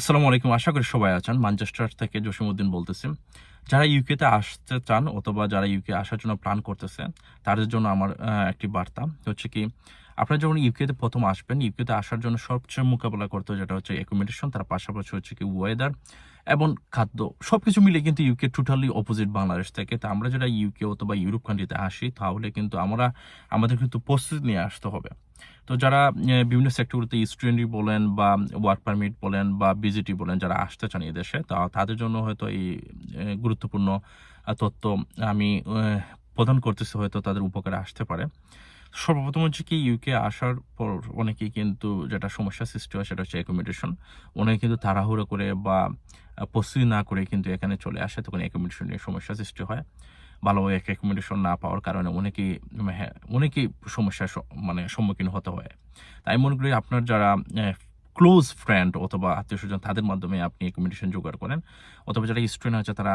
আসসালামু আলাইকুম। আশা করি সবাই আছেন। ম্যানচেস্টার থেকে জসিমউদ্দিন বলতেছি। যারা ইউকেতে আসতে চান অথবা যারা ইউকে আসার জন্য প্ল্যান করতেছে তাদের জন্য আমার একটি বার্তা। হচ্ছে কি, আপনারা যখন ইউকেতে প্রথম আসবেন ইউকেতে আসার জন্য সবচেয়ে মোকাবেলা করতে যেটা হচ্ছে অ্যাকোমোডেশন তার পাশাপাশি হচ্ছে কি ওয়েদার এবং খাদ্য, সবকিছু মিলে কিন্তু ইউকে টোটালি অপোজিট বাংলাদেশ থেকে। তা আমরা যারা ইউকে অথবা ইউরোপ কান্ট্রিতে আসি, তাহলে কিন্তু আমরা, আমাদের কিন্তু প্রস্তুতি নিয়ে আসতে হবে। তো যারা বিভিন্ন সেক্টরগুলোতে স্টুডেন্টই বলেন বা ওয়ার্ক পারমিট বলেন বা বিজিটি বলেন, যারা আসতে চান এই দেশে, তা তাদের জন্য হয়তো এই গুরুত্বপূর্ণ তথ্য আমি প্রদান করতেছি, হয়তো তাদের উপকারে আসতে পারে। সর্বপ্রথম হচ্ছে কি ইউকে আসার পর অনেকেই কিন্তু যেটা সমস্যা সৃষ্টি হয় সেটা হচ্ছে অ্যাকোমোডেশন অনেকে কিন্তু তাড়াহুড়ো করে বা প্রস্তুতি না করে কিন্তু এখানে চলে আসে তখন অ্যাকোমোডেশন নিয়ে সমস্যা সৃষ্টি হয়। ভালোভাবে অ্যাকোমোডেশন না পাওয়ার কারণে অনেকেই হ্যাঁ, অনেকেই সমস্যার মানে সম্মুখীন হতে হয়। তাই মনে করি আপনার যারা ক্লোজ ফ্রেন্ড অথবা আত্মীয় স্বজন তাদের মাধ্যমে আপনি অ্যাকোমোডেশন জোগাড় করেন। অথবা যারা স্টুডেন্ট আছে তারা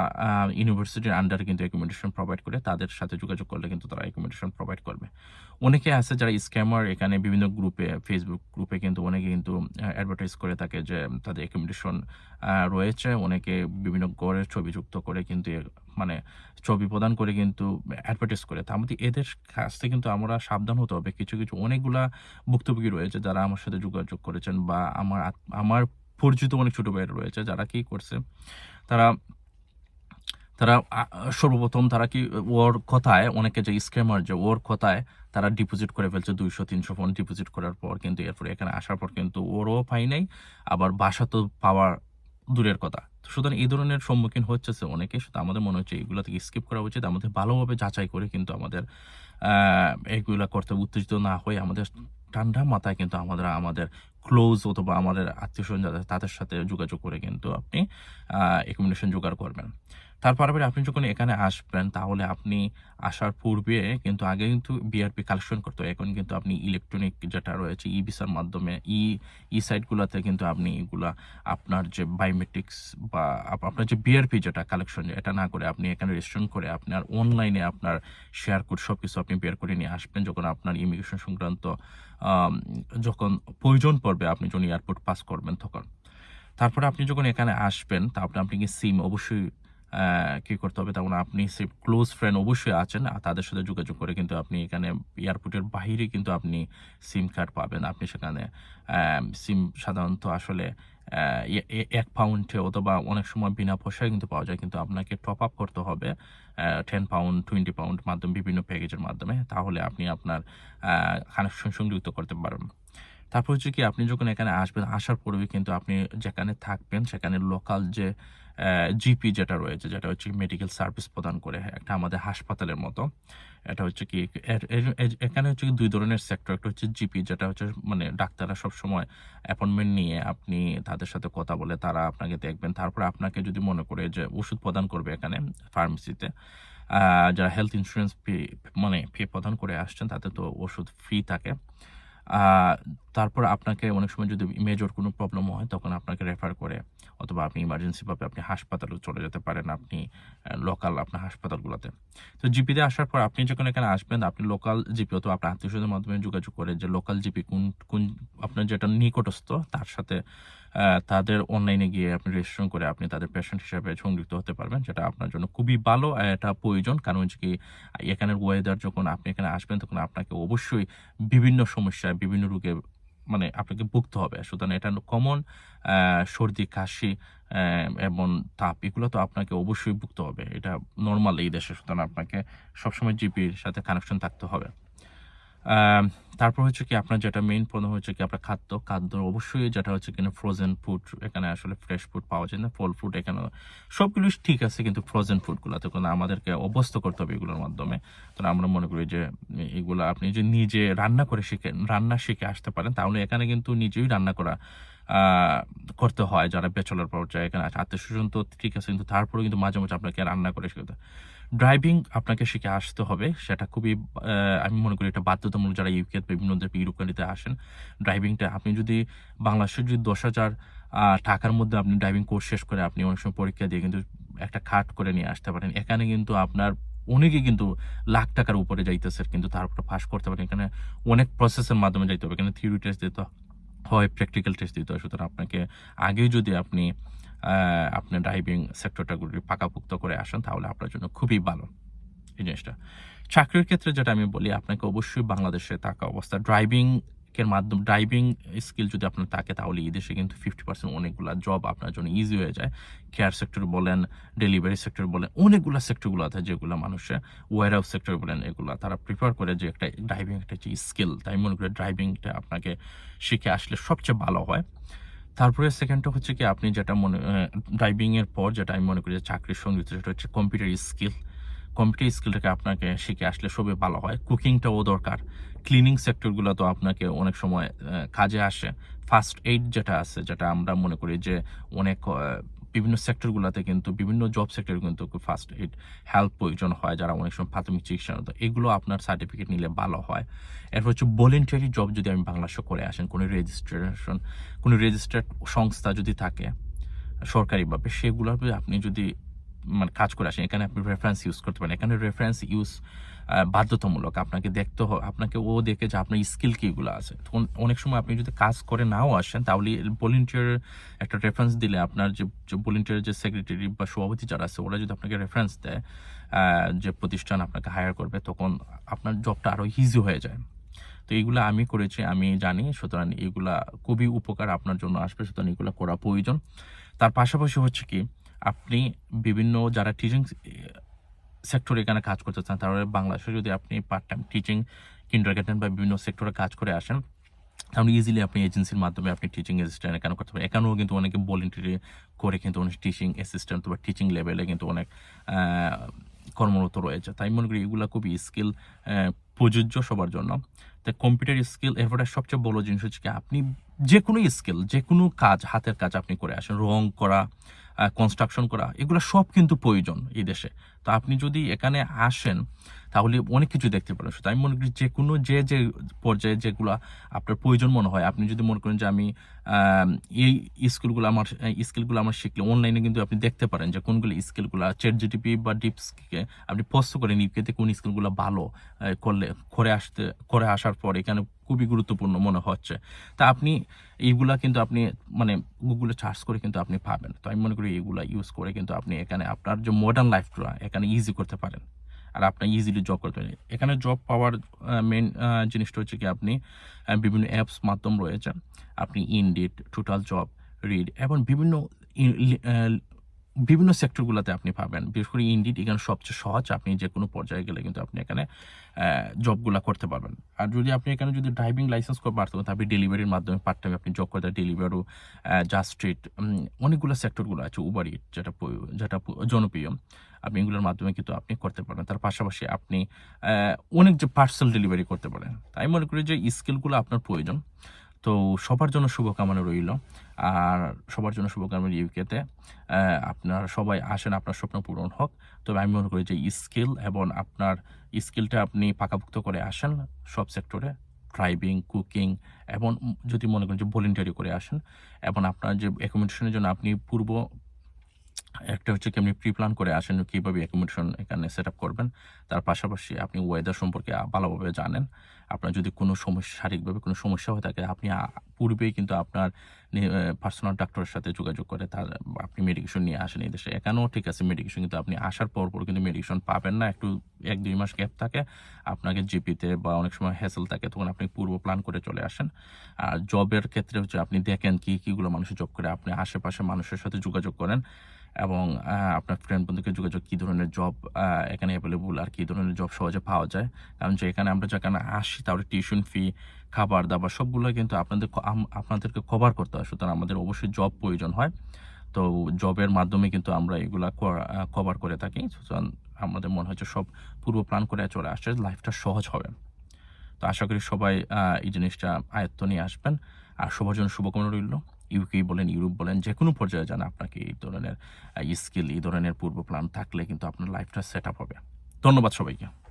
ইউনিভার্সিটির আন্ডারে কিন্তু অ্যাকোমোডেশন প্রোভাইড করে তাদের সাথে যোগাযোগ করলে কিন্তু তারা অ্যাকোমোডেশন প্রোভাইড করবে। অনেকে আছে যারা স্ক্যামার, এখানে বিভিন্ন গ্রুপে ফেসবুক গ্রুপে কিন্তু অনেকে কিন্তু অ্যাডভার্টাইজ করে থাকে যে, তাদের অ্যাকোমোডেশন রয়েছে। অনেকে বিভিন্ন গড়ের ছবি যুক্ত করে কিন্তু মানে ছবি প্রদান করে কিন্তু অ্যাডভার্টাইজ করে। তার মধ্যে এদের কাছ থেকে কিন্তু আমরা সাবধান হতে হবে। কিছু কিছু অনেকগুলা ভুক্তভোগী রয়েছে যারা আমার সাথে যোগাযোগ করেছেন বা আমার আমার পরিচিত অনেক ছোট ভাইয়ের রয়েছে যারা কি করছে, তারা তারা সর্বপ্রথম তারা কি, ওর কথায়, অনেকে যে স্ক্যামার, যে ওর কথায় তারা ডিপোজিট করে ফেলছে দুইশো, তিনশো ফোন ডিপোজিট করার পর, কিন্তু এরপরে এখানে আসার পর কিন্তু ওরও পাই নাই, আবার বাসা তো পাওয়ার দূরের কথা। সুতরাং এই ধরনের সম্মুখীন হচ্ছে অনেকে শুধু আমাদের মনে হচ্ছে এগুলো থেকে স্কিপ করা উচিত। আমাদের ভালোভাবে যাচাই করে কিন্তু আমাদের এগুলা করতে উত্তেজিত না হয়ে আমাদের ঠান্ডা মাথায় কিন্তু আমাদের আমাদের ক্লোজ অথবা আমাদের আত্মীয় স্বজন যাদের, তাদের সাথে যোগাযোগ করে কিন্তু আপনি অ্যাকোমোডেশন জোগাড় করবেন। তারপরে আপনি যখন এখানে আসবেন, তাহলে আপনি আসার পূর্বে কিন্তু আগে কিন্তু বিআরপি কালেকশন করতে এখন কিন্তু আপনি ইলেকট্রনিক যেটা রয়েছে ই ভিসার মাধ্যমে, ই ই সাইটগুলোতে কিন্তু আপনি এগুলা আপনার যে বায়োমেট্রিক্স বা আপনার যে বিআরপি যেটা কালেকশন এটা না করে আপনি এখানে রেজিস্ট্রেশন করে আপনার অনলাইনে আপনার শেয়ার কোড সব কিছু আপনি বের করে নিয়ে আসবেন। যখন আপনার ইমিগ্রেশন সংক্রান্ত যখন প্রয়োজন পড়বে, আপনি যখন এয়ারপোর্ট পাস করবেন তখন। তারপরে আপনি যখন এখানে আসবেন, তারপরে আপনি কি সিম অবশ্যই কি করতে হবে তখন আপনি ক্লোজ ফ্রেন্ড অবশ্যই আছেন, আর তাদের সাথে যোগাযোগ করে কিন্তু আপনি এখানে এয়ারপোর্টের বাইরে কিন্তু আপনি সিম কার্ড পাবেন। আপনি সেখানে সিম সাধারণত আসলে এক পাউন্ডে অথবা অনেক সময় বিনা পয়সায় কিন্তু পাওয়া যায়, কিন্তু আপনাকে টপ আপ করতে হবে টেন পাউন্ড টোয়েন্টি পাউন্ড মাধ্যমে বিভিন্ন প্যাকেজের মাধ্যমে, তাহলে আপনি আপনার কানেকশন সংযুক্ত করতে পারবেন। তারপর হচ্ছে কি, আপনি যখন এখানে আসবেন, আসার পরেও কিন্তু আপনি যেখানে থাকবেন, সেখানে লোকাল যে জিপি যেটা রয়েছে, যেটা হচ্ছে মেডিকেল সার্ভিস প্রদান করে একটা আমাদের হাসপাতালের মতো। এটা হচ্ছে কি এখানে হচ্ছে কি দুই ধরনের সেক্টর একটা হচ্ছে জিপি যেটা হচ্ছে মানে ডাক্তাররা সব সময় অ্যাপয়েন্টমেন্ট নিয়ে আপনি তাদের সাথে কথা বলে তারা আপনাকে দেখবেন। তারপরে আপনাকে যদি মনে করে যে ওষুধ প্রদান করবে এখানে ফার্মেসিতে যারা হেলথ ইন্স্যুরেন্স পে মানে ফি প্রদান করে আসছেন তাতে তো ওষুধ ফ্রি থাকে। তারপর আপনাকে অনেক সময় যদি মেজর কোনো প্রবলেম হয়, তখন আপনাকে রেফার করে অথবা আপনি ইমার্জেন্সি ভাবে আপনি হাসপাতালে চলে যেতে পারেন আপনি লোকাল আপনার হাসপাতালগুলোতে। তো জিপিতে আসার পর আপনি যখন এখানে আসবেন, আপনি লোকাল জিপি অথবা আপনার আত্মীয় স্বজনের মাধ্যমে যোগাযোগ করে যে লোকাল জিপি কোন কোন আপনার যেটা নিকটস্থ, তার সাথে তাদের অনলাইনে গিয়ে আপনি রেজিস্ট্রেশন করে আপনি তাদের পেশেন্ট হিসেবে সংযুক্ত হতে পারবেন, যেটা আপনার জন্য খুবই ভালো এটা প্রয়োজন। কারণ হচ্ছে কি, এখানের ওয়েদার যখন আপনি এখানে আসবেন, তখন আপনাকে অবশ্যই বিভিন্ন সমস্যায়, বিভিন্ন রোগে মানে আপনাকে ভুগতে হবে। সুতরাং এটা কমন সর্দি, কাশি এবং তাপ, এগুলো তো আপনাকে অবশ্যই ভুগতে হবে। এটা নর্মাল এই দেশে। সুতরাং আপনাকে সবসময় জিপির সাথে কানেকশন থাকতে হবে। তারপর হচ্ছে কি আপনার যেটা মেইন প্রবলেম হচ্ছে কি আপনার খাদ্য খাদ্য অবশ্যই যেটা হচ্ছে কিনা ফ্রোজেন ফুড এখানে আসলে ফ্রেশ ফুড পাওয়া যায় না ফল ফুড এখানে সবগুলো ঠিক আছে কিন্তু ফ্রোজেন ফুডগুলোতে কোনো আমাদেরকে অভ্যস্ত করতে হবে এগুলোর মাধ্যমে তো আমরা মনে করি যে, এগুলো আপনি যে নিজে রান্না করে শিখে, রান্না শিখে আসতে পারেন, তাহলে এখানে কিন্তু নিজেই রান্না করা করতে হয় যারা বেচলার পর্যায়ে, এখানে আত্মীয় স্বজন তো ঠিক আছে, কিন্তু তারপরেও কিন্তু মাঝে মাঝে আপনাকে রান্না করে শিখতে। ড্রাইভিং আপনাকে শিখে আসতে হবে, সেটা খুবই আমি মনে করি এটা বাধ্যতামূলক যারা ইউকে বিভিন্ন ইউরোপ কান্ট্রিতে আসেন ড্রাইভিংটা আপনি যদি বাংলাদেশের যদি দশ হাজার টাকার মধ্যে আপনি ড্রাইভিং কোর্স শেষ করে আপনি অনেক সময় পরীক্ষা দিয়ে কিন্তু একটা খাট করে নিয়ে আসতে পারেন। এখানে কিন্তু আপনার অনেকে কিন্তু লাখ টাকার উপরে যাইতেছে, কিন্তু তারপরে পাস করতে পারেন। এখানে অনেক প্রসেসের মাধ্যমে যাইতে হবে। এখানে থিওরি টেস্ট দিতে হয় প্র্যাকটিক্যাল টেস্ট দিতে হয়। সুতরাং আপনাকে আগেই যদি আপনি আহ, আপনার ড্রাইভিং সেক্টরটাগুলি পাকাপুক্ত করে আসেন তাহলে আপনার জন্য খুবই ভালো এই জিনিসটা। চাকরির ক্ষেত্রে যেটা আমি বলি আপনাকে অবশ্যই বাংলাদেশে থাকা অবস্থা। ড্রাইভিং এর মাধ্যমে ড্রাইভিং স্কিল যদি আপনার থাকে তাহলে এই দেশে কিন্তু ফিফটি পার্সেন্ট অনেকগুলো জব আপনার জন্য ইজি হয়ে যায়। কেয়ার সেক্টর বলেন ডেলিভারি সেক্টর বলেন অনেকগুলো সেক্টরগুলো আছে যেগুলো মানুষের ওয়ার হাউস সেক্টর বলেন এগুলো তারা প্রিফার করে যে একটা ড্রাইভিং একটা স্কিল তাই মনে করি ড্রাইভিংটা আপনাকে শিখে আসলে সবচেয়ে ভালো হয়। তারপরে সেকেন্ডটা হচ্ছে কি, আপনি যেটা মনে ড্রাইভিং এর পর যেটা আমি মনে করি যে চাকরির সঙ্গে সেটা হচ্ছে কম্পিউটার স্কিল কম্পিউটার স্কিলটাকে আপনাকে শিখে আসলে সবই ভালো হয়। কুকিংটাও দরকার। ক্লিনিং সেক্টরগুলো তো আপনাকে অনেক সময় কাজে আসে। ফার্স্ট এইড যেটা আছে, যেটা আমরা মনে করি যে অনেক বিভিন্ন সেক্টরগুলোতে কিন্তু, বিভিন্ন জব সেক্টরে কিন্তু ফার্স্ট এইড হেল্প প্রয়োজন হয় যারা অনেক সময় প্রাথমিক চিকিৎসা তো এগুলো আপনার সার্টিফিকেট নিলে ভালো হয়। এরপর হচ্ছে ভলেন্টিয়ারি জব যদি আমি বাংলাদেশে করে আসেন, কোনো রেজিস্ট্রেশন কোনো রেজিস্টার্ড সংস্থা যদি থাকে, সরকারিভাবে, সেগুলোতে আপনি যদি মানে কাজ করে আসেন, এখানে আপনি রেফারেন্স ইউজ করতে পারেন। এখানে রেফারেন্স ইউজ বাধ্যতামূলক। আপনাকে দেখতে হবে আপনাকে ও দেখে যে আপনার স্কিল কীগুলো আছে। তখন অনেক সময় আপনি যদি কাজ করে নাও আসেন, তাহলে ভলেন্টিয়ার একটা রেফারেন্স দিলে আপনার যে ভলেন্টিয়ার যে সেক্রেটারি বা সভাপতি যারা আছে, ওরা যদি আপনাকে রেফারেন্স দেয় যে প্রতিষ্ঠান আপনাকে হায়ার করবে, তখন আপনার জবটা আরও ইজি হয়ে যায়। তো এইগুলো আমি করেছি, আমি জানি, সুতরাং এইগুলা খুবই উপকার আপনার জন্য আসবে, সুতরাং এগুলো করা প্রয়োজন। তার পাশাপাশি হচ্ছে কি, আপনি বিভিন্ন যারা টিচিং সেক্টরে এখানে কাজ করতে চান, তাহলে বাংলাদেশে যদি আপনি পার্ট টাইম টিচিং কিন্ডার বা বিভিন্ন সেক্টরে কাজ করে আসেন, তাহলে ইজিলি আপনি এজেন্সির মাধ্যমে আপনি টিচিং অ্যাসিস্ট্যান্ট এখানে করতে পারেন এখানেও কিন্তু অনেকে ভলেন্টারি করে কিন্তু অনেক টিচিং অ্যাসিস্ট্যান্ট বা টিচিং লেভেলে কিন্তু অনেক কর্মরত রয়েছে। তাই মনে করি এগুলো খুবই স্কিল প্রযোজ্য সবার জন্য। তাই কম্পিউটার স্কিল এরপরে সবচেয়ে বড় জিনিস হচ্ছে কি, আপনি যে কোনো স্কিল যে কোনো কাজ, হাতের কাজ আপনি করে আসেন। রং করা কনস্ট্রাকশন করা, এগুলো সব কিন্তু প্রয়োজন এই দেশে। তো আপনি যদি এখানে আসেন, তাহলে অনেক কিছু দেখতে পারেন তাই আমি মনে করি যে কোনো যে যে পর্যায়ে যেগুলো আপনার প্রয়োজন মনে হয়, আপনি যদি মনে করেন যে আমি এই স্কিলগুলো আমার স্কিলগুলো আমার শিখলে অনলাইনে কিন্তু আপনি দেখতে পারেন যে কোনগুলো স্কিলগুলো চেট জিটিপি বা ডিপসকে আপনি পোস্ট করে নিপকেতে কোন স্কিলগুলো ভালো করলে, করে আসতে, করে আসার পর এখানে খুবই গুরুত্বপূর্ণ মনে হচ্ছে। তা আপনি এইগুলা কিন্তু আপনি মানে গুগলে সার্চ করে কিন্তু আপনি পাবেন। তো আমি মনে করি এইগুলা ইউজ করে কিন্তু আপনি এখানে আপনার যে মডার্ন লাইফটা এখানে ইজি করতে পারেন। আর আপনি ইজিলি জব করতে পারেন। এখানে জব পাওয়ার মেন জিনিসটা হচ্ছে কি আপনি বিভিন্ন অ্যাপস মাধ্যম রয়েছে। আপনি ইনডিট টোটাল জব রিড এবং বিভিন্ন বিভিন্ন সেক্টরগুলোতে আপনি পাবেন। বিশেষ করে ইন্ডিট এখানে সবচেয়ে সহজ আপনি যে কোনো পর্যায়ে গেলে কিন্তু আপনি এখানে জবগুলো করতে পারবেন। আর যদি আপনি এখানে যদি ড্রাইভিং লাইসেন্স করে পারতেন আপনি ডেলিভারির মাধ্যমে পার্ট টাইম আপনি জব করতে ডেলিভারও জাস্ট অনেকগুলো সেক্টরগুলো আছে। উবার ইট যেটা যেটা জনপ্রিয়। আপনি এগুলোর মাধ্যমে কিন্তু আপনি করতে পারবেন। তার পাশাপাশি আপনি অনেক যে পার্সেল ডেলিভারি করতে পারেন। তাই মনে করি যে স্কিলগুলো আপনার প্রয়োজন। তো সবার জন্য শুভকামনা রইল। আর সবার জন্য শুভকামনা ইউকেতে। আপনার সবাই আসেন, আপনার স্বপ্ন পূরণ হোক। তবে আমি মনে করি যে স্কিল এবং আপনার স্কিলটা আপনি পাকাপুক্ত করে আসেন সব সেক্টরে। ড্রাইভিং, কুকিং এবং যদি মনে করেন যে ভলেন্টারি করে আসেন এবং আপনার যে অ্যাকোমোডেশনের জন্য আপনি পূর্ব একটা হচ্ছে কি আপনি প্রি প্ল্যান করে আসেন কীভাবে অ্যাকোমোডেশন এখানে সেট আপ করবেন। তার পাশাপাশি আপনি ওয়েদার সম্পর্কে ভালোভাবে জানেন। আপনার যদি কোনো সমস্যা, শারীরিকভাবে কোনো সমস্যা হয়ে থাকে, আপনি পূর্বেই কিন্তু আপনার পার্সোনাল ডাক্তারের সাথে যোগাযোগ করে, তার, আপনি মেডিকেশন নিয়ে আসেন এই দেশে। এখানেও ঠিক আছে মেডিকেশন কিন্তু আপনি আসার পর পর কিন্তু মেডিকেশন পাবেন না। একটু এক দুই মাস গ্যাপ থাকে, আপনাকে জিপিতে বা অনেক সময় হ্যাসেল থাকে, তখন আপনি পূর্ব প্ল্যান করে চলে আসেন। আর জবের ক্ষেত্রে হচ্ছে, আপনি দেখেন কি, কীগুলো মানুষের জব করে, আপনি আশেপাশে মানুষের সাথে যোগাযোগ করেন এবং আপনার ফ্রেন্ড বন্ধুকে যোগাযোগ, কী ধরনের জব এখানে অ্যাভেলেবল আর কী ধরনের জব সহজে পাওয়া যায়। কারণ যে এখানে আমরা যেখানে আসি তাহলে টিউশন ফি খাবার দাবার সবগুলো কিন্তু আপনাদের আপনাদেরকে কভার করতে হয়। সুতরাং আমাদের অবশ্যই জব প্রয়োজন হয়। তো জবের মাধ্যমে কিন্তু আমরা এগুলা কভার করে থাকি। সুতরাং আমাদের মনে হচ্ছে সব পূর্ব প্ল্যান করে চলে আসছে লাইফটা সহজ হবে। তো আশা করি সবাই এই জিনিসটা আয়ত্ত নিয়ে আসবেন। আর সবার জন্য শুভকামনা রইল। ইউকে বলেন ইউরোপ বলেন, যে কোনো পর্যায়ে যান আপনাকে এই ধরনের স্কিল এই ধরনের পূর্ব প্ল্যান থাকলে কিন্তু আপনার লাইফটা সেট আপ হবে। ধন্যবাদ সবাইকে।